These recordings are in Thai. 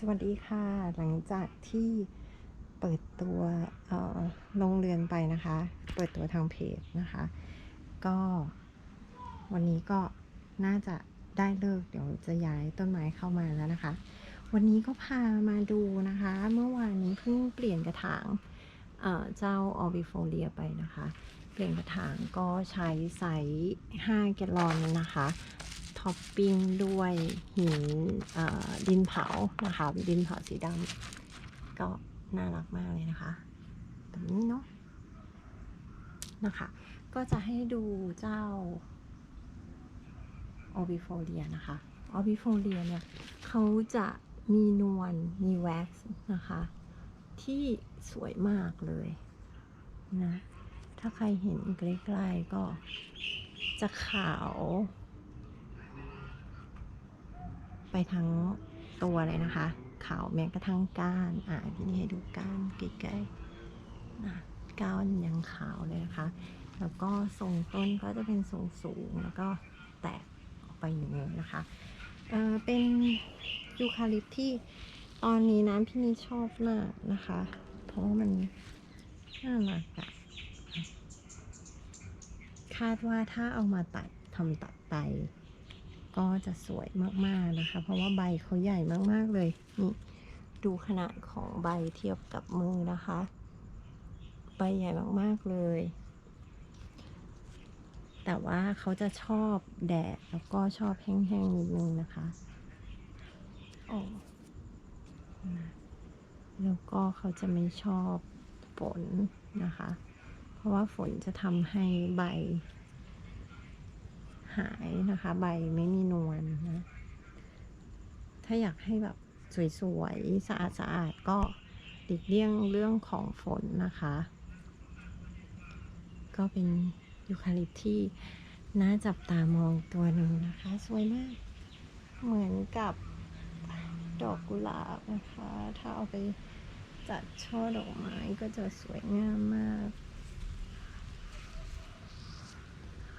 สวัสดีค่ะ หลังจากที่เปิดตัวเอ่อลงเรือนไปนะคะ เปิดตัวทางเพจนะคะ ก็วันนี้ก็น่าจะได้เลิกเดี๋ยวจะย้ายต้นไม้เข้ามาแล้วนะคะ วันนี้ก็พามาดูนะคะ เมื่อวานนี้เพิ่งเปลี่ยนกระถางเอ่อเจ้าออบิโฟเลียไปนะคะ เปลี่ยนกระถางก็ใช้ไซส์5แกลลอนนะคะ ท็อปปิ้งด้วยหินดินเผานะคะ ดินเผาสีดำก็น่ารักมากเลยนะคะแบบนี้เนาะนะคะ ก็จะให้ดูเจ้าออบิโฟเลียนะคะออบิโฟเลียเนี่ยเขาจะมีนวลมีแว็กซ์นะคะ ที่สวยมากเลยนะ ถ้าใครเห็นใกล้ๆก็จะขาว ไปทั้งตัวเลยนะคะขาวแม้กระทั่งก้าน อ่าพี่นี่ให้ดูก้านใกล้ๆนะก้านยังขาวเลยนะคะ แล้วก็ทรงต้นก็จะเป็นทรงสูงแล้วก็แตกออกไปอย่างนี้นะคะ เออเป็นยูคาลิปที่ตอนนี้นะพี่นี่ชอบมากนะคะ เพราะมันน่ารักอะคาดว่าถ้าเอามาตัดทำตัดไต ก็จะสวยมากๆนะคะ เพราะว่าใบเขาใหญ่มากๆเลย นี่ดูขนาดของใบเทียบกับมือนะคะ ใบใหญ่มากๆเลย แต่ว่าเขาจะชอบแดดแล้วก็ชอบแห้งๆนิดนึงนะคะโอ้แล้วก็เขาจะไม่ชอบฝนนะคะ เพราะว่าฝนจะทำให้ใบ หายนะคะ ใบไม่มีนวลนะ ถ้าอยากให้แบบสวยๆ สะอาดๆก็หลีกเลี่ยงเรื่องของฝนนะคะ ก็เป็นยูคาลิปที่น่าจับตามองตัวหนึ่งนะคะ สวยมาก เหมือนกับดอกกุหลาบนะคะ ถ้าเอาไปจัดช่อดอกไม้ก็จะสวยงามมาก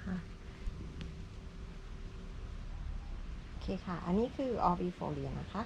ค่ะ โอ เคค่ะ อันนี้คือออบิโฟเรียนะคะ